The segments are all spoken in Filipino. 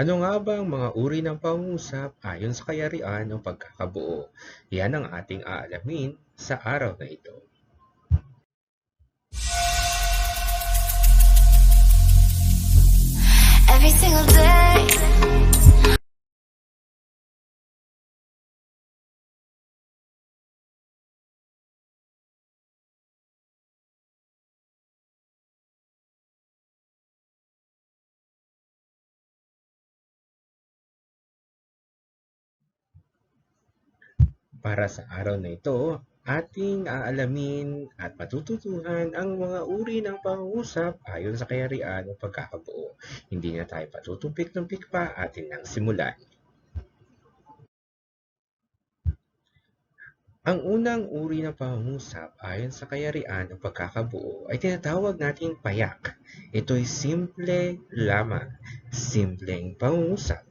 Ano nga ba ang mga uri ng pangungusap ayon sa kayarian ng pagkakabuo? Yan ang ating aalamin sa araw na ito. Every single day. Para sa araw na ito, ating aalamin at matututuhan ang mga uri ng pangungusap ayon sa kayarian ng pagkakabuo. Hindi na tayo patutumpik-tumpik pa atin nang simulan. Ang unang uri ng pangungusap ayon sa kayarian ng pagkakabuo ay tinatawag nating payak. Ito'y simple lamang, simpleng pangungusap.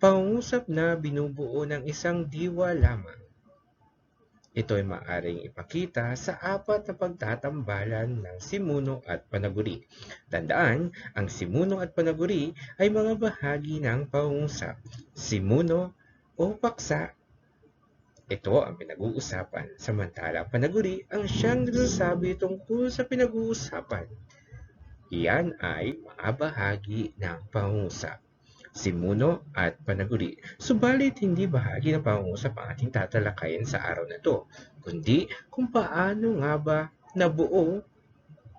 Pangungusap na binubuo ng isang diwa lamang. Ito ay maaring ipakita sa apat na pagtatambalan ng simuno at panaguri. Tandaan, ang simuno at panaguri ay mga bahagi ng pangungusap. Simuno o paksa, ito ang pinag-uusapan. Samantalang panaguri ang siyang nagsasabi tungkol sa pinag-uusapan. Iyan ay mga bahagi ng pangungusap simuno at panaguri. Subalit hindi bahagi ng pangungusap ang ating tatalakayin sa araw na to, kundi kung paano nga ba nabuo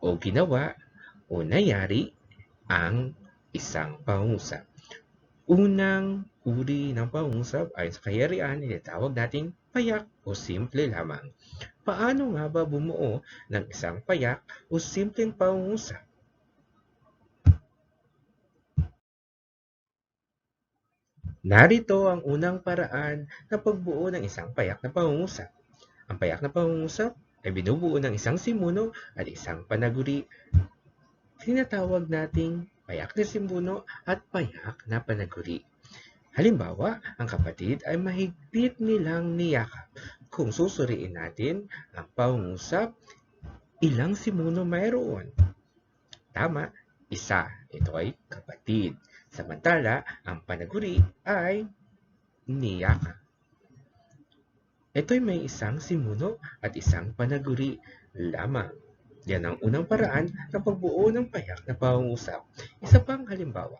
o ginawa o nangyari ang isang pangungusap. Unang uri ng pangungusap ay sa kayarian tinatawag nating payak o simple lamang. Paano nga ba bumuo ng isang payak o simpleng pangungusap? Narito ang unang paraan ng pagbuo ng isang payak na pangungusap. Ang payak na pangungusap ay binubuo ng isang simuno at isang panaguri. Tinatawag nating payak na simuno at payak na panaguri. Halimbawa, ang kapatid ay mahigpit nilang niyakap. Kung susuriin natin ang pangungusap, ilang simuno mayroon? Tama, isa. Ito ay kapatid. Samantala, ang panaguri ay niyaka. Ito'y may isang simuno at isang panaguri lamang. Yan ang unang paraan ng pagbuo ng payak na pangungusap. Isa pang halimbawa.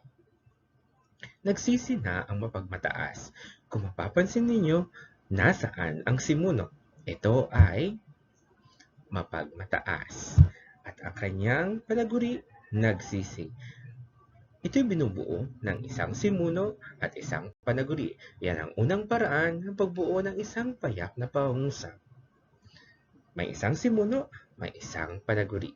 Nagsisi na ang mapagmataas. Kung mapapansin ninyo, nasaan ang simuno? Ito ay mapagmataas. At ang kanyang panaguri, nagsisi. Ito'y binubuo ng isang simuno at isang panaguri. Yan ang unang paraan ng pagbuo ng isang payak na pangungusap. May isang simuno, may isang panaguri.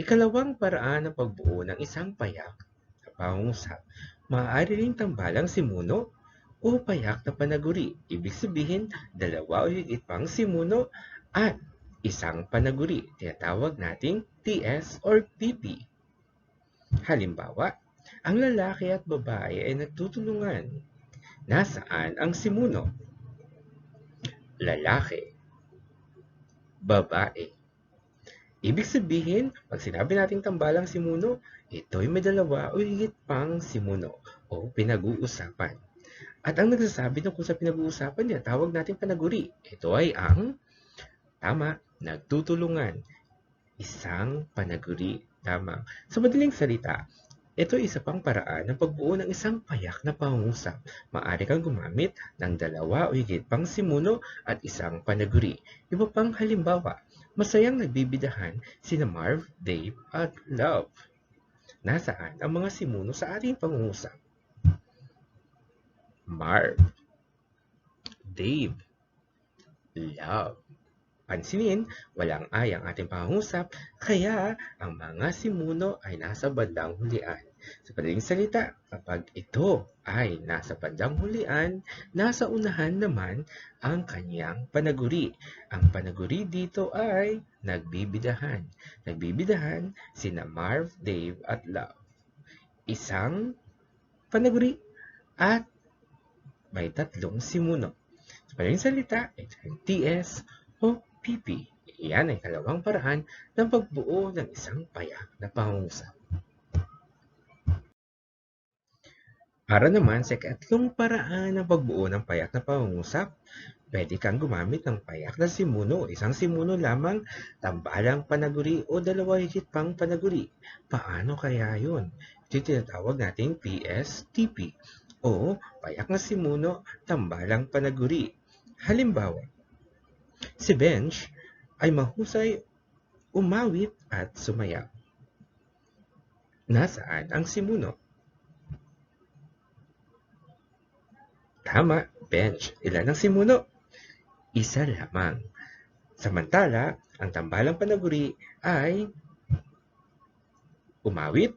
Ikalawang paraan ng pagbuo ng isang payak na pangungusap. Maaari ring tambalang simuno o payak na panaguri. Ibig sabihin, dalawa o higit pang simuno at isang panaguri. Tinatawag nating TS or PP. Halimbawa, ang lalaki at babae ay nagtutulungan. Nasaan ang simuno? Lalaki. Babae. Ibig sabihin, pag sinabi nating tambalang simuno, ito'y may dalawa o higit pang simuno o pinag-uusapan. At ang nagsasabi tungkol sa pinag-uusapan niya, tawag natin panaguri. Ito ay ang tama nagtutulungan. Isang panaguri lamang. Sa madaling salita, ito ay isa pang paraan ng pagbuo ng isang payak na pangungusap. Maaari kang gumamit ng dalawa o higit pang simuno at isang panaguri. Iba pang halimbawa, masayang nagbibidahan sina Marv, Dave at Love. Nasaan ang mga simuno sa ating pangungusap? Marv, Dave, Love. Pansinin, walang ay ang ating pangungusap, kaya ang mga simuno ay nasa bandang hulian. Sa padaling salita, kapag ito ay nasa bandang hulian, nasa unahan naman ang kanyang panaguri. Ang panaguri dito ay nagbibidahan. Nagbibidahan sina Marv, Dave at Love. Isang panaguri at may tatlong simuno. Sa padaling salita, ito ay TS o PP. Iyan ay kalawang paraan ng pagbuo ng isang payak na pangungusap. Para naman sa ikatlong paraan ng pagbuo ng payak na pangungusap, pwede kang gumamit ng payak na simuno isang simuno lamang, tambalang panaguri o dalawa higit pang panaguri. Paano kaya yun? Ito tinatawag nating PSTP o payak na simuno, tambalang panaguri. Halimbawa, si Bench ay mahusay umawit at sumayaw. Nasaan ang simuno? Tama, bench. Ilan ang simuno? Isa lamang. Samantala, ang tambalang panaguri ay umawit,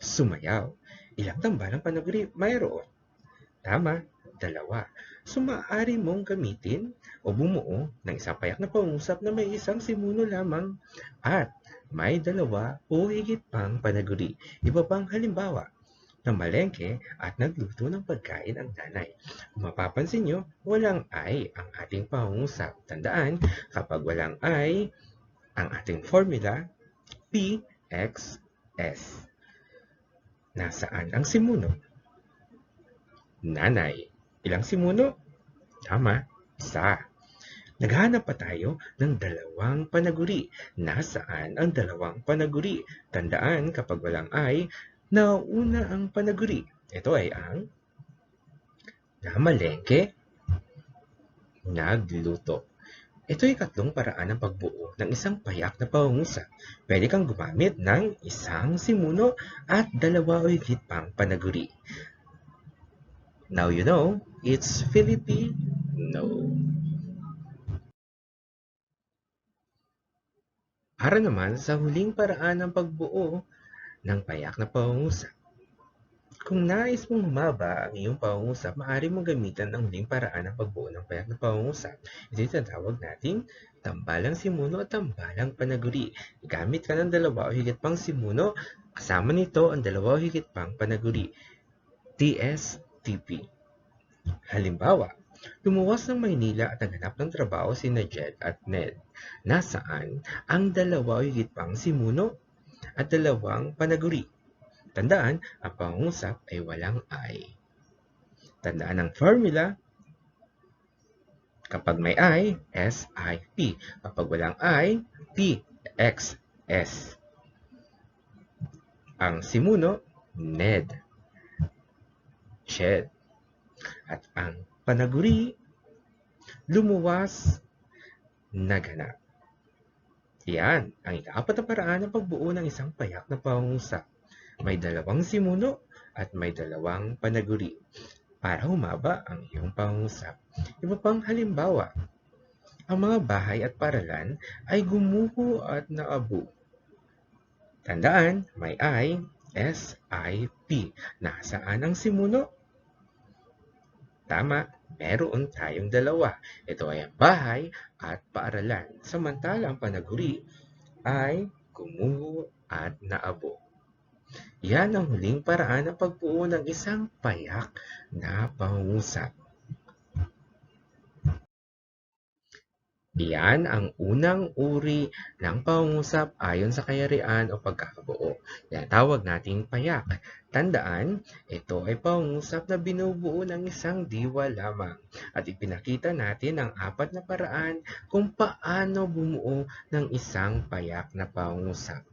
sumayaw. Ilang tambalang panaguri mayroon? Tama, dalawa. So, maaari mong gamitin o bumuo ng isang payak na pangusap na may isang simuno lamang at may dalawa o higit pang panaguri. Iba pang halimbawa, ng malengke at nagluto ng pagkain ang nanay. Kung mapapansin nyo, walang ay ang ating pangungusap. Tandaan, kapag walang ay, ang ating formula, P, X, S. Nasaan ang simuno? Nanay. Ilang simuno? Tama, isa. Naghanap pa tayo ng dalawang panaguri. Nasaan ang dalawang panaguri? Tandaan, kapag walang ay, Nauna ang panaguri. Ito ay ang namalengke, nagluto. Ito ay katlong paraan ng pagbuo ng isang payak na pangungusap. Pwede kang gumamit ng isang simuno at dalawa o higit pang panaguri. Now you know, it's Filipino. Para naman sa huling paraan ng pagbuo ng payak na pangungusap. Kung nais mong humaba ang iyong pangungusap, maaari mong gamitan ang huling paraan ng pagbuo ng payak na pangungusap. Ito tinatawag nating tambalang simuno at tambalang panaguri. Gamit ka ng dalawa o higit pang simuno, kasama nito ang dalawa o higit pang panaguri. TSTP. Halimbawa, lumuwas ng Maynila at naghanap ng trabaho si Jed at Ned. Nasaan ang dalawa higit pang simuno at dalawang panaguri. Tandaan, ang pangungusap ay walang I. Tandaan ang formula, kapag may I, S-I-P. Kapag walang I, P, X, S. Ang simuno, Ned, Shed. At ang panaguri, lumuwas, naganap. Yan ang ikaapat na paraan ng pagbuo ng isang payak na pangungusap. May dalawang simuno at may dalawang panaguri para humaba ang iyong pangungusap. Iba pang halimbawa, ang mga bahay at paralan ay gumuho at naabu. Tandaan, may I, S, I, P. Nasaan ang simuno? Tama, meron tayong dalawa. Ito ay ang bahay at paaralan. Samantala ang panaguri ay gumuho at naabo. Yan ang huling paraan ng pagbuo ng isang payak na pangusap. Iyan ang unang uri ng pangungusap ayon sa kayarian o pagkakabuo. Yan tawag nating payak. Tandaan, ito ay pangungusap na binubuo ng isang diwa lamang. At ipinakita natin ang apat na paraan kung paano bumuo ng isang payak na pangungusap.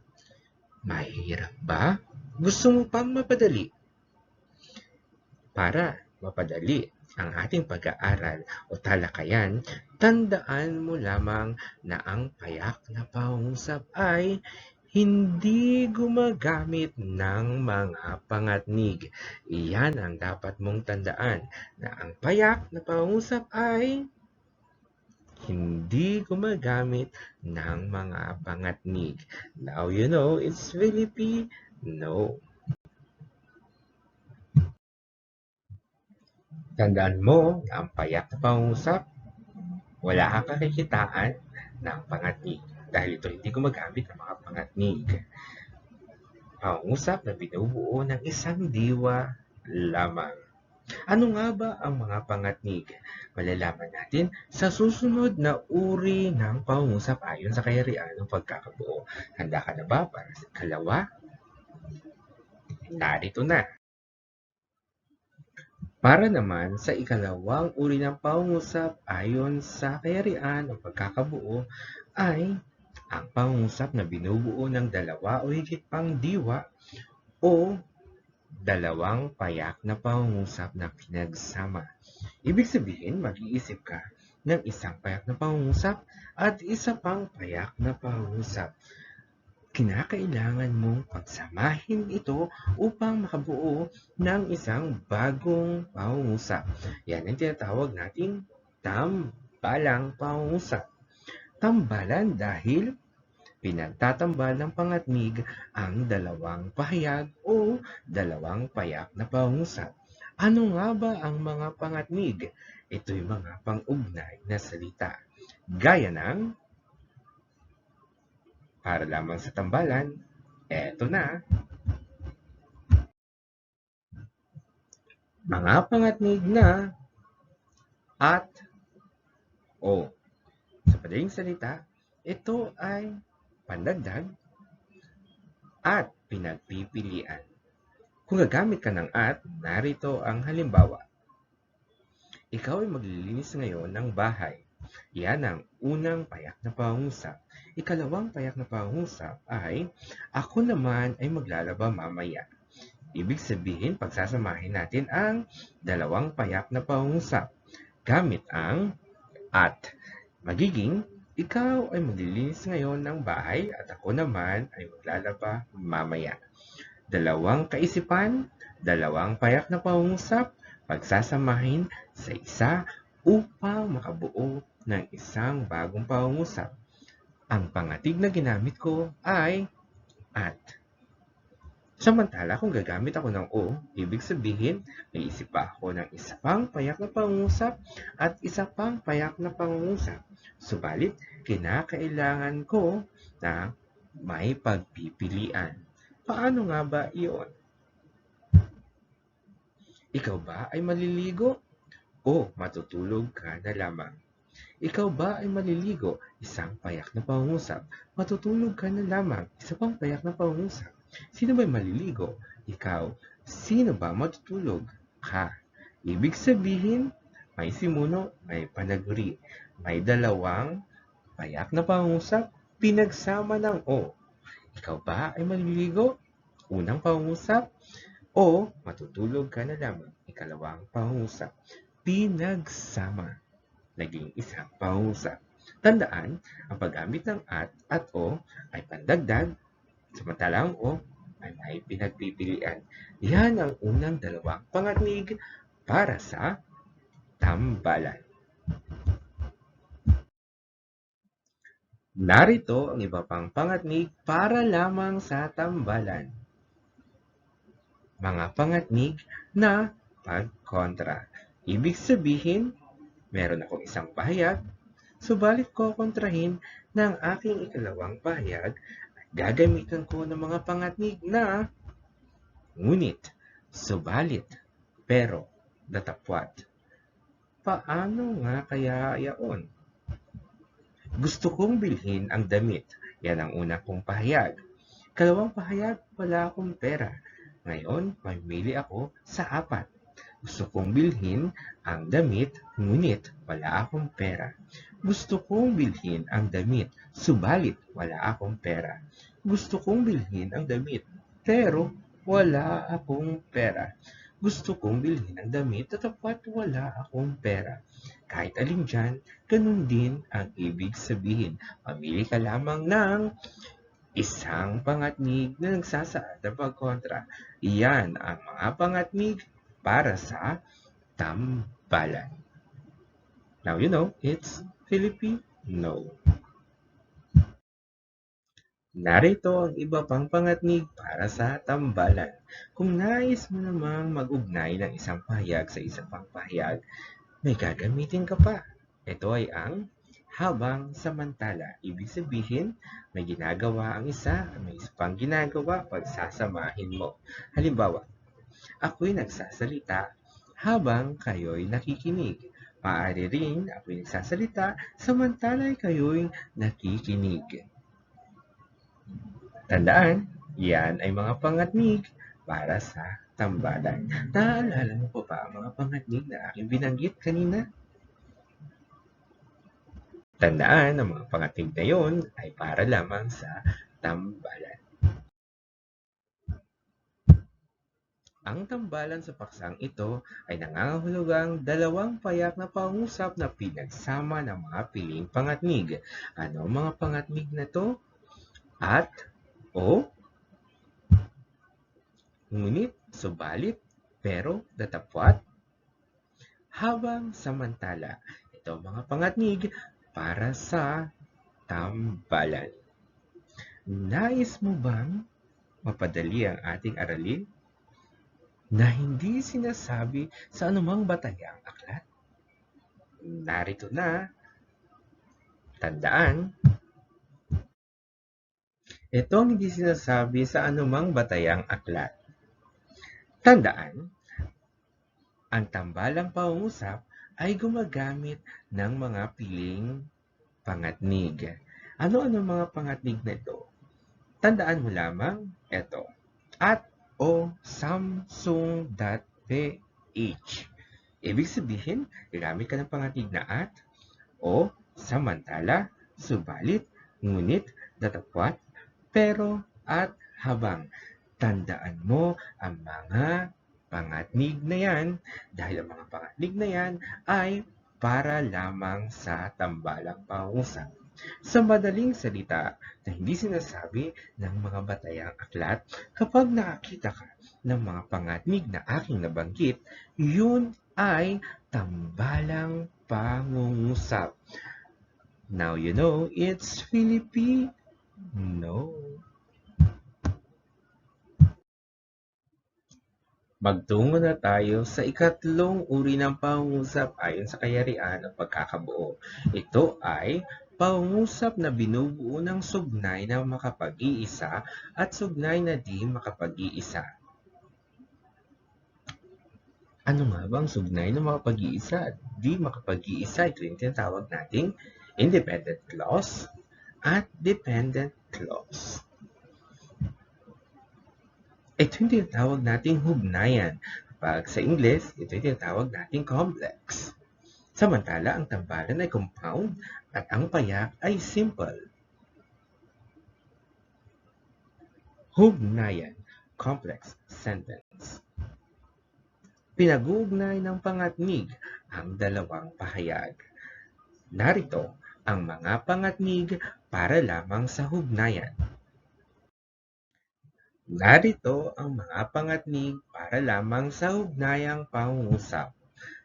Mahirap ba? Gusto mo pang mapadali? Para mapadali ang ating pag-aaral o talakayan, tandaan mo lamang na ang payak na pangungusap ay hindi gumagamit ng mga pangatnig. Iyan ang dapat mong tandaan na ang payak na pangungusap ay hindi gumagamit ng mga pangatnig. Now you know it's Filipino. Tandaan mo na ang payak na pangungusap, wala kang kakikitaan ng pangatnig dahil ito hindi gumagamit ng mga pangatnig. Pangungusap na binubuo ng isang diwa lamang. Ano nga ba ang mga pangatnig? Malalaman natin sa susunod na uri ng pangungusap ayon sa kaharian ng pagkakabuo. Handa ka na ba para sa kalawa? Narito na. Para naman sa ikalawang uri ng pangungusap ayon sa kaharian ng pagkakabuo ay ang pangungusap na binubuo ng dalawa o higit pang diwa o dalawang payak na pangungusap na pinagsama. Ibig sabihin, mag-iisip ka ng isang payak na pangungusap at isa pang payak na pangungusap. Kinakailangan mong pagsamahin ito upang makabuo ng isang bagong pangungusap. Yan ang tinatawag nating tambalang pangungusap. Tambalan dahil pinagtatambal ng pangatnig ang dalawang pahayag o dalawang payak na pangungusap. Ano nga ba ang mga pangatnig? Ito'y mga pang-ugnay na salita. Gaya ng para lamang sa tambalan, eto na. Mga pangatnig na at o. Sa madaling salita, ito ay pandagdag at pinagpipilian. Kung gagamit ka ng at, narito ang halimbawa. Ikaw ay maglilinis ngayon ng bahay. Yan ang unang payak na pangungusap. Ikalawang payak na pangungusap ay, ako naman ay maglalaba mamaya. Ibig sabihin, pagsasamahin natin ang dalawang payak na pangungusap gamit ang at. Magiging, ikaw ay maglilinis ngayon ng bahay at ako naman ay maglalaba mamaya. Dalawang kaisipan, dalawang payak na pangungusap, pagsasamahin sa isa upang makabuo ng isang bagong pangungusap. Ang pangatig na ginamit ko ay at. Samantala, kung gagamit ako ng o, ibig sabihin, may isip ako ng isa pang payak na pangungusap at isa pang payak na pangungusap. Subalit, kinakailangan ko na may pagpipilian. Paano nga ba iyon? Ikaw ba ay maliligo? O matutulog ka na lamang? Ikaw ba ay maliligo? Isang payak na pangungusap. Matutulog ka na lamang? Isa pang payak na pangungusap. Sino ba'y maliligo? Ikaw. Sino ba matutulog? Ka. Ibig sabihin, may simuno, may panaguri. May dalawang payak na pangungusap, pinagsama ng o. Ikaw ba ay maliligo? Unang pangungusap, o matutulog ka na lamang. Ikalawang pangungusap, pinagsama. Naging isang pangungusap. Tandaan, ang paggamit ng at at o ay pandagdag Samantalang o ay may pinagpipilian. Yan ang unang dalawang pangatnig para sa tambalan. Narito ang iba pang pangatnig para lamang sa tambalan. Mga pangatnig na pagkontra. Ibig sabihin, meron akong isang pahayag, subalit ko kontrahin ng aking ikalawang pahayag Gagamitan ko ng mga pangatnig na ngunit, subalit, pero, datapwat. Paano nga kaya yaon? Gusto kong bilhin ang damit. Yan ang una kong pahayag. Kalawang pahayag, wala akong pera. Ngayon, mamili ako sa apat. Gusto kong bilhin ang damit, ngunit wala akong pera. Gusto kong bilhin ang damit, subalit wala akong pera. Gusto kong bilhin ang damit, pero wala akong pera. Gusto kong bilhin ang damit at tapat wala akong pera. Kahit alin dyan, ganun din ang ibig sabihin. Pamili ka lamang ng isang pangatnig na nagsasaad ng pagkontra. Iyan ang mga pangatnig para sa tambalan. Now you know, it's Filipino. Narito ang iba pang pangatnig para sa tambalan. Kung nais mo namang mag-ugnay ng isang pahayag sa isang pang pahayag, may gagamitin ka pa. Ito ay ang habang samantala. Ibig sabihin, may ginagawa ang isa, may isa pang ginagawa, pagsasamahin mo. Halimbawa, ako'y nagsasalita habang kayo'y nakikinig. Maaari rin ako'y nagsasalita samantala'y kayo'y nakikinig. Tandaan, yan ay mga pangatnig para sa tambalan. Naalala mo po ba ang mga pangatnig na aking binanggit kanina? Tandaan, ang mga pangatnig na yon ay para lamang sa tambalan. Ang tambalan sa paksang ito ay nangangahulugang dalawang payak na pangusap na pinagsama ng mga piling pangatnig. Ano ang mga pangatnig na to? At, o, ngunit, subalit, pero, datapwat, habang samantala. Ito ang mga pangatnig para sa tambalan. Nais mo bang mapadali ang ating aralin? Na hindi sinasabi sa anumang batayang aklat. Narito na, tandaan, ito ang hindi sinasabi sa anumang batayang aklat. Tandaan, ang tambalang pangusap ay gumagamit ng mga piling pangatnig. Ano-ano mga pangatnig na ito? Tandaan mo lamang ito. At o samsung.ph. Ibig sabihin, gagamit ka ng pangatig na at, o, samantala, subalit, ngunit, datapwat, pero, at habang. Tandaan mo ang mga pangatnig na yan dahil ang mga pangatnig na yan ay para lamang sa tambalang pangusap. Sa madaling salita na hindi sinasabi ng mga batayang aklat, kapag nakakita ka ng mga pangatnig na aking nabanggit, yun ay tambalang pangungusap. Now you know it's Filipino. Magtungo na tayo sa ikatlong uri ng pangungusap ayon sa kayarian ng pagkakabuo. Ito ay pangungusap na binubuo ng sugnay na makapag-iisa at sugnay na di makapag-iisa. Ano nga bang sugnay na makapag-iisa at di makapag-iisa? Ito yung tinatawag nating independent clause at dependent clause. Ito yung tinatawag nating hugnayan. Pag sa English, ito yung tinatawag nating complex. Samantala, ang tambalan ay compound at ang payak ay simple. Hugnayan, complex sentence. Pinag-uugnay ng pangatnig ang dalawang pahayag. Narito ang mga pangatnig para lamang sa hugnayan. Narito ang mga pangatnig para lamang sa hugnayang pangungusap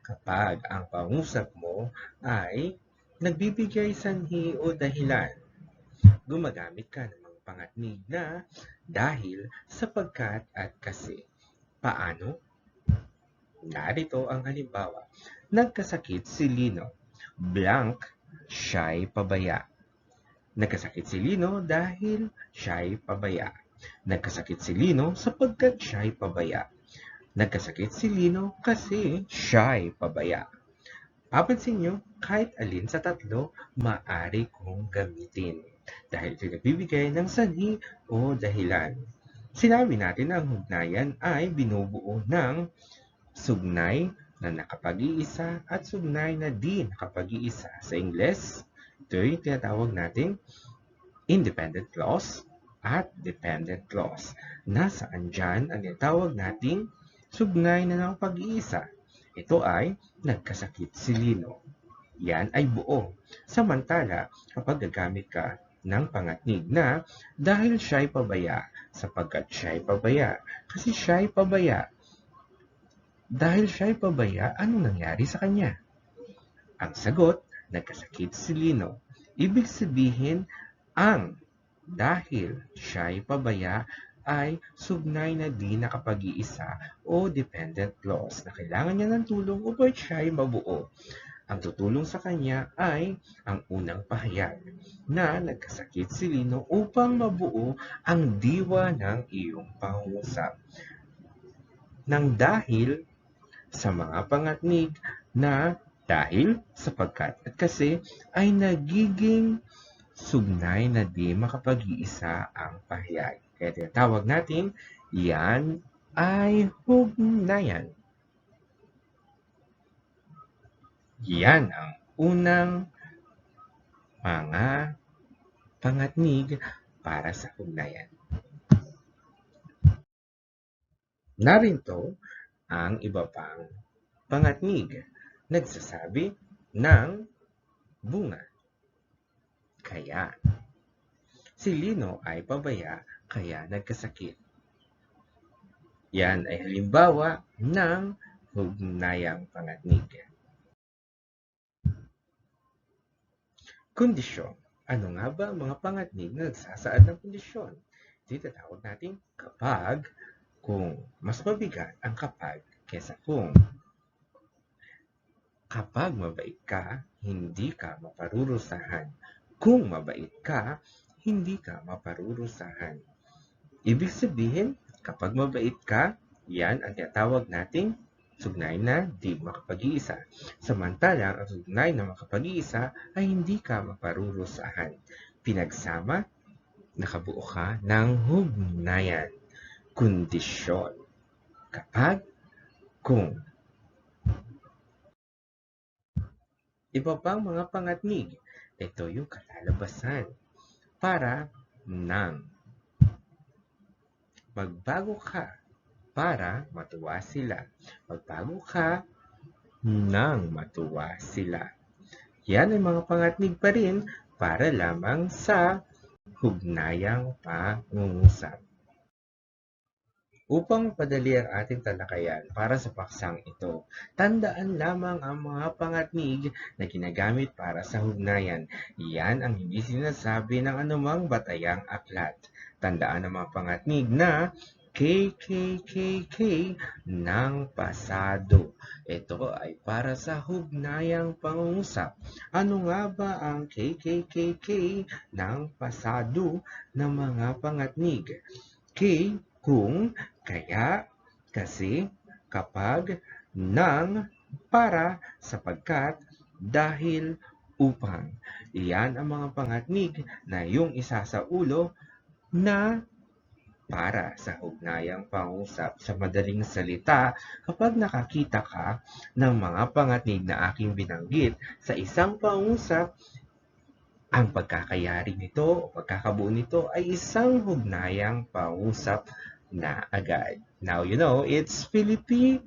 kapag ang pangusap mo ay nagbibigay sanhi o dahilan. Gumagamit ka ng mga pangatnig na dahil, sapagkat at kasi. Paano? Narito ang halimbawa. Nagkasakit si Lino. Blank, siya'y pabaya. Nagkasakit si Lino dahil siya'y pabaya. Nagkasakit si Lino sapagkat siya'y pabaya. Nagkasakit si Lino kasi siya ay pabaya. Papansin nyo, kahit alin sa tatlo, maaari kong gamitin dahil ito nagbibigay ng sanhi o dahilan. Sinabi natin na ang hugnayan ay binubuo ng sugnay na nakapag-iisa at sugnay na di nakapag-iisa. Sa Ingles, ito yung tinatawag nating independent clause at dependent clause. Nasaan dyan ang tinatawag nating sugnay na ng pag-iisa. Ito ay nagkasakit si Lino. Yan ay buo. Samantala, kapag gagamit ka ng pangatnig na dahil siya'y pabaya, sapagkat siya'y pabaya, kasi siya'y pabaya. Dahil siya'y pabaya, ano nangyari sa kanya? Ang sagot, nagkasakit si Lino. Ibig sabihin, ang dahil siya'y pabaya ay sugnay na di nakapag-iisa o dependent clause na kailangan niya ng tulong upang siya ay mabuo. Ang tutulong sa kanya ay ang unang pahayag na nagkasakit si Lino upang mabuo ang diwa ng iyong pangungusap. Nang dahil sa mga pangatnig na dahil sapagkat at kasi ay nagiging sugnay na di makapag-iisa ang pahayag. Kaya tinatawag natin, yan ay hugnayan. Yan ang unang mga pangatnig para sa ugnayan. Narito ang iba pang pangatnig nagsasabi ng bunga. Kaya, si Lino ay pabaya kaya nagkasakit. Yan ay halimbawa ng hugnayang pangatnig. Kondisyon. Ano nga ba ang mga pangatnig na nagsasaad ng kondisyon? Dito tawag natin kapag, kung mas mabigat ang kapag kesa kung. Kapag mabait ka, hindi ka maparurusahan. Kung mabait ka, hindi ka maparurusahan. Ibig sabihin, kapag mabait ka, yan ang tinatawag nating sugnay na di makapag-iisa. Samantalang ang sugnay na makapag-iisa ay hindi ka maparurusahan. Pinagsama, nakabuo ka ng hugnayan. Kondisyon. Kapag, kung. Iba pang mga pangatnig. Ito yung kalalabasan. Para nang. Magbago ka para matuwa sila. Magbago ka nang matuwa sila. Yan ay mga pangatnig pa rin para lamang sa hugnayang pangungusap. Upang padali ang ating talakayan para sa paksang ito, tandaan lamang ang mga pangatnig na ginagamit para sa hugnayan. Yan ang hindi sinasabi ng anumang batayang aklat. Tandaan ang mga pangatnig na KKKK ng pasado. Ito ay para sa hugnayang pangungusap. Ano nga ba ang KKKK ng pasado ng mga pangatnig? K kung, kaya, kasi, kapag, nang, para, sapagkat, dahil, upang. Iyan ang mga pangatnig na yung isa sa ulo na para sa ugnayang pangusap sa madaling salita kapag nakakita ka ng mga pangatnig na aking binanggit sa isang pangusap, ang pagkakayari nito o pagkakabuo nito ay isang hugnayang pangusap na agad. Now you know, it's Filipino.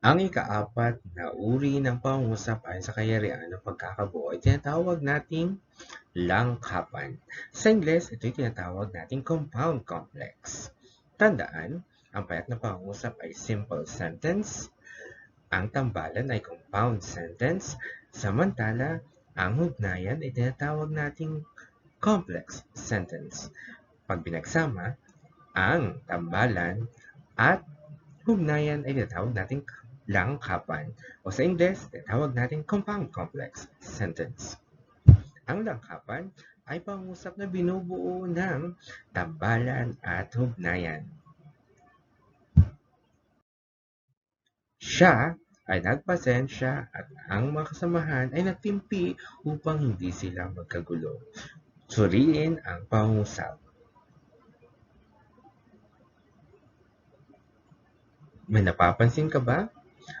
Ang ikaapat na uri ng pangusap ay sa kayarian ng pagkakabuo ay tinatawag nating langkapan. Sa Ingles, ito ay tinatawag nating compound complex. Tandaan, ang payat na pangusap ay simple sentence, ang tambalan ay compound sentence, samantala, ang hugnayan ay tinatawag nating complex sentence. Pag binagsama, ang tambalan at hugnayan ay tinatawag nating langkapan o sa Ingles, tinatawag nating compound complex sentence. Ang langkapan ay pangusap na binubuo ng tambalan at hugnayan. Siya ay nagpasensya at ang mga kasamahan ay nagtimpi upang hindi sila magkagulo. Suriin ang pangusap. May napapansin ka ba?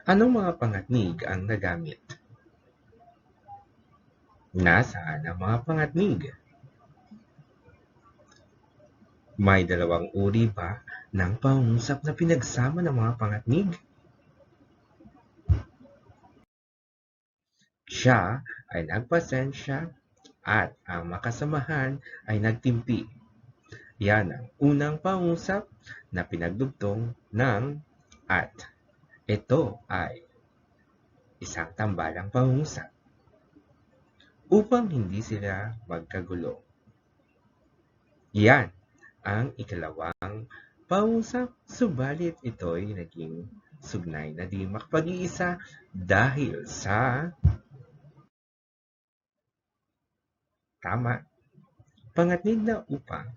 Anong mga pangatnig ang nagamit? Nasaan ang mga pangatnig? May dalawang uri ba ng pangungusap na pinagsama ng mga pangatnig? Siya ay nagpasensya at ang makasamahan ay nagtimpi. Yan ang unang pangusap na pinagdugtong ng at. Ito ay isang tambalang pangungusap upang hindi sila magkagulo. Yan ang ikalawang pangusap, subalit ito'y naging sugnay na di makapag-iisa dahil sa tama, pangatnig na upang,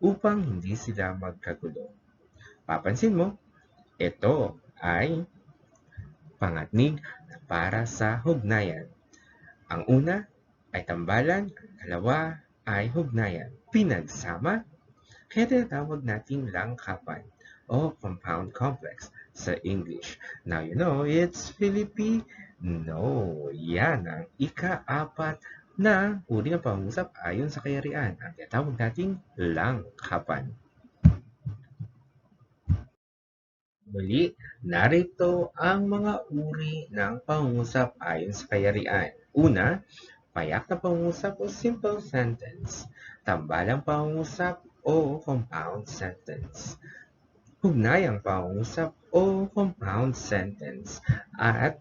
upang hindi sila magkagulo. Papansin mo, ito ay pangatnig para sa hugnayan. Ang una ay tambalan, ang ay hugnayan. Pinagsama, kaya tinatawag nating langkapan o compound complex sa English. Now you know, it's Filipino. Yan ang ika-apat na uri ng pangusap ayon sa kayarian. Ang tinatawag nating langkapan. Muli, narito ang mga uri ng pangungusap ayon sa kayarian. Una, payak na pangungusap o simple sentence. Tambalang pangungusap o compound sentence. Hugnayang pangungusap o compound sentence. At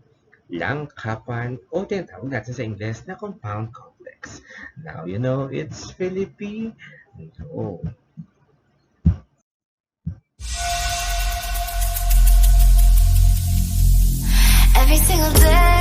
langkapan o tinatawag natin sa Ingles na compound complex. Now you know it's Filipino. Every single day